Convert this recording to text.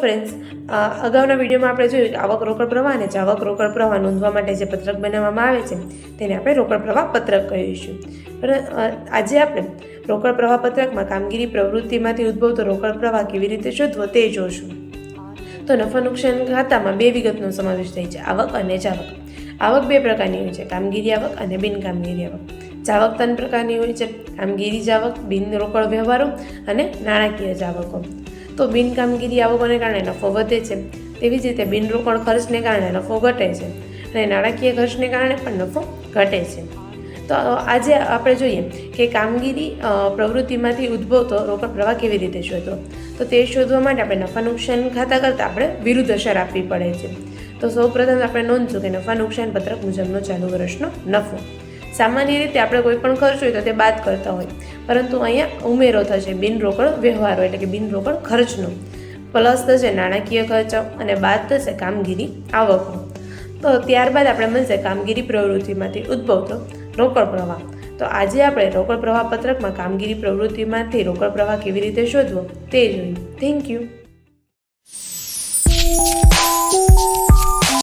Friends અગાઉના વિડીયોમાં આપણે જોયું કે આવક રોકડ પ્રવાહ અને જાવક રોકડ પ્રવાહ નોંધવા માટે જે પત્રક બનાવવામાં આવે છે, તેને આપણે રોકડ પ્રવાહ પત્રક કહીશું. આજે આપણે રોકડ પ્રવાહ પત્રકમાં કામગીરી પ્રવૃત્તિમાંથી ઉદ્ભવતો રોકડ પ્રવાહ કેવી રીતે શોધવો તે જોશું. તો નફા નુકસાન ખાતામાં બે વિગતનો સમાવેશ થાય છે, આવક અને જાવક. આવક બે પ્રકારની હોય છે, કામગીરી આવક અને બિન કામગીરી જાવક ત્રણ પ્રકારની હોય છે, કામગીરી જાવક, બિન રોકડ વ્યવહારો અને નાણાકીય જાવકો. તો બિન કામગીરી આવકોને કારણે નફો વધે છે. તેવી જ રીતે બિન રોકડ ખર્ચને કારણે નફો ઘટે છે અને નાણાકીય ખર્ચને કારણે પણ નફો ઘટે છે. તો આજે આપણે જોઈએ કે કામગીરી પ્રવૃત્તિમાંથી ઉદ્ભવતો રોકડ પ્રવાહ કેવી રીતે શોધવો? તો તે શોધવા માટે આપણે નફા નુકસાન ખાતા કરતાં આપણે વિરુદ્ધ અસર આપવી પડે છે. તો સૌપ્રથમ આપણે નોંધશું કે નફા નુકસાન પત્રક મુજબનો ચાલુ વર્ષનો નફો. સામાન્ય રીતે આપણે કોઈ પણ ખર્ચ હોય તો તે બાદ કરતા હોય. પરંતુ અહીંયા ઉમેરો થશે બિનરોકડ વ્યવહારો એટલે કે બિનરોકડ ખર્ચનો. પ્લસ થશે નાણાકીય ખર્ચો અને બાદ થશે કામગીરી આવકો તો ત્યારબાદ આપણે મળશે કામગીરી પ્રવૃત્તિમાંથી ઉદ્ભવતો રોકડ પ્રવાહ. તો આજે આપણે રોકડ પ્રવાહ પત્રકમાં કામગીરી પ્રવૃત્તિમાંથી રોકડ પ્રવાહ કેવી રીતે શોધવો તે જોયું. Thank you